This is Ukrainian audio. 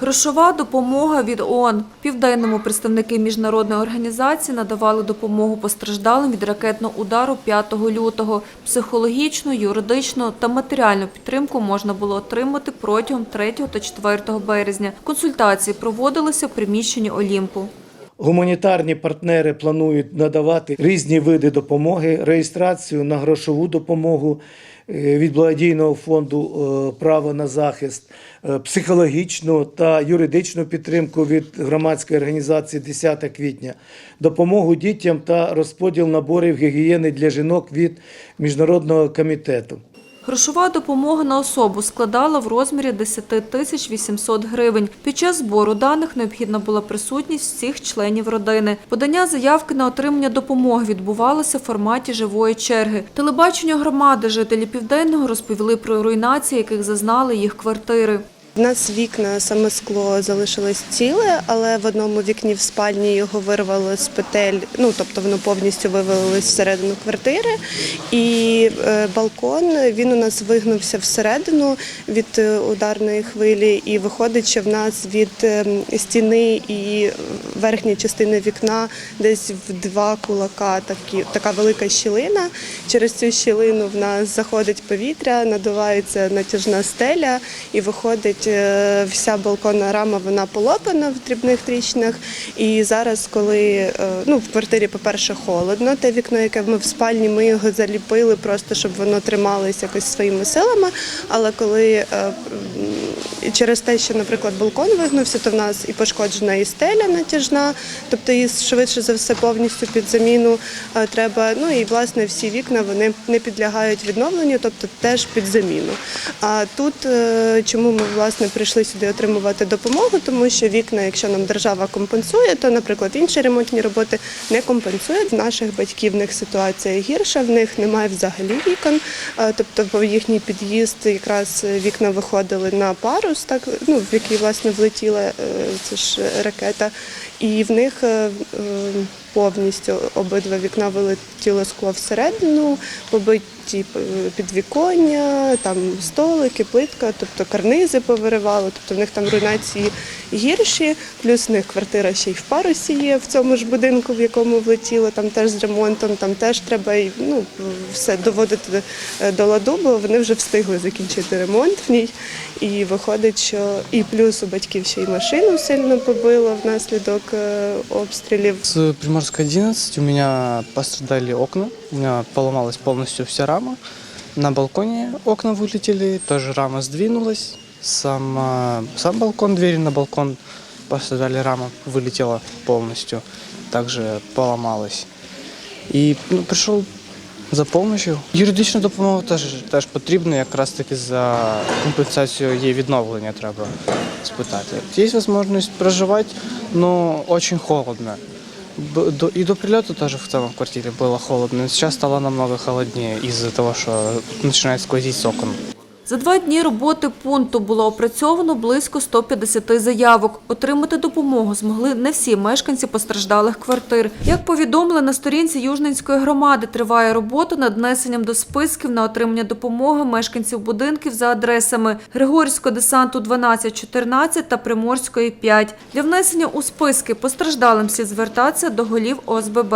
Грошова допомога від ООН. Південному представники міжнародної організації надавали допомогу постраждалим від ракетного удару 5 лютого. Психологічну, юридичну та матеріальну підтримку можна було отримати протягом 3 та 4 березня. Консультації проводилися в приміщенні Олімпу. Гуманітарні партнери планують надавати різні види допомоги, реєстрацію на грошову допомогу е, від благодійного фонду е, право на захист, е, психологічну та юридичну підтримку від громадської організації 10 квітня, допомогу дітям та розподіл наборів гігієни для жінок від міжнародного комітету. Грошова допомога на особу складала в розмірі 10 тисяч 800 гривень. Під час збору даних необхідна була присутність всіх членів родини. Подання заявки на отримання допомоги відбувалося в форматі живої черги. Телебачення громади жителі Південного розповіли про руйнації, яких зазнали їх квартири. У нас вікна, саме скло залишилось ціле, але в одному вікні в спальні його вирвало з петель, ну тобто воно повністю вивалилось всередину квартири. І е, балкон він у нас вигнувся всередину від е, ударної хвилі, і виходить, що в нас від е, стіни і верхньої частини вікна десь в два кулака такі, така велика щілина. Через цю щілину в нас заходить повітря, надувається натяжна стеля і виходить е, вся балконна рама, вона полопана в дрібних тріщинах. І зараз, коли е, ну, в квартирі, по-перше, холодно, те вікно, яке ми в спальні, ми його заліпили просто, щоб воно трималось якось своїми силами. Але коли е, через те, що, наприклад, балкон вигнувся, то в нас і пошкоджена і стеля натяжна, тобто її швидше за все повністю під заміну треба. Ну і власне всі вікна вони не підлягають відновленню, тобто теж під заміну. А тут чому ми власне прийшли сюди отримувати допомогу, тому що вікна, якщо нам держава компенсує, то, наприклад, інші ремонтні роботи не компенсують. В наших батьків в них ситуація гірша, в них немає взагалі вікон. Е, Тобто, по їхній під'їзд якраз вікна виходили на парус, так ну в який власне влетіла е, це ж ракета, і в них е, повністю обидва вікна вилетіло скло всередину, побиті е, підвіконня, там столики, плитка, тобто карнизи повиривало, тобто в них там руйнації гірші, плюс в них квартира ще й в парусі є в цьому ж будинку, в якому влетіло, там теж з ремонтом, там теж треба ну, все доводити е, до ладу, бо вони вже встигли закінчити ремонт в ній. І виходить, що і плюс у батьків ще й машину сильно побило внаслідок е, обстрілів. С Приморской 11 у меня пострадали окна, у меня поломалась полностью вся рама. На балконе окна вылетели, тоже рама сдвинулась. Сам, сам балкон, двери на балкон пострадали, рама вылетела полностью, также поломалась. И ну, пришел за помощью. Юридична допомога теж, теж потрібна, якраз таки за компенсацію її відновлення треба спитати. Є можливість проживати, але дуже холодно. До- И до прилета тоже в целом в квартире было холодно. Сейчас стало намного холоднее из-за того, что начинает сквозить с окон. За два дні роботи пункту було опрацьовано близько 150 заявок. Отримати допомогу змогли не всі мешканці постраждалих квартир. Як повідомили на сторінці Южненської громади, триває робота над внесенням до списків на отримання допомоги мешканців будинків за адресами Григорівського десанту 12-14 та Приморської 5. Для внесення у списки постраждалим слід звертатися до голів ОСББ.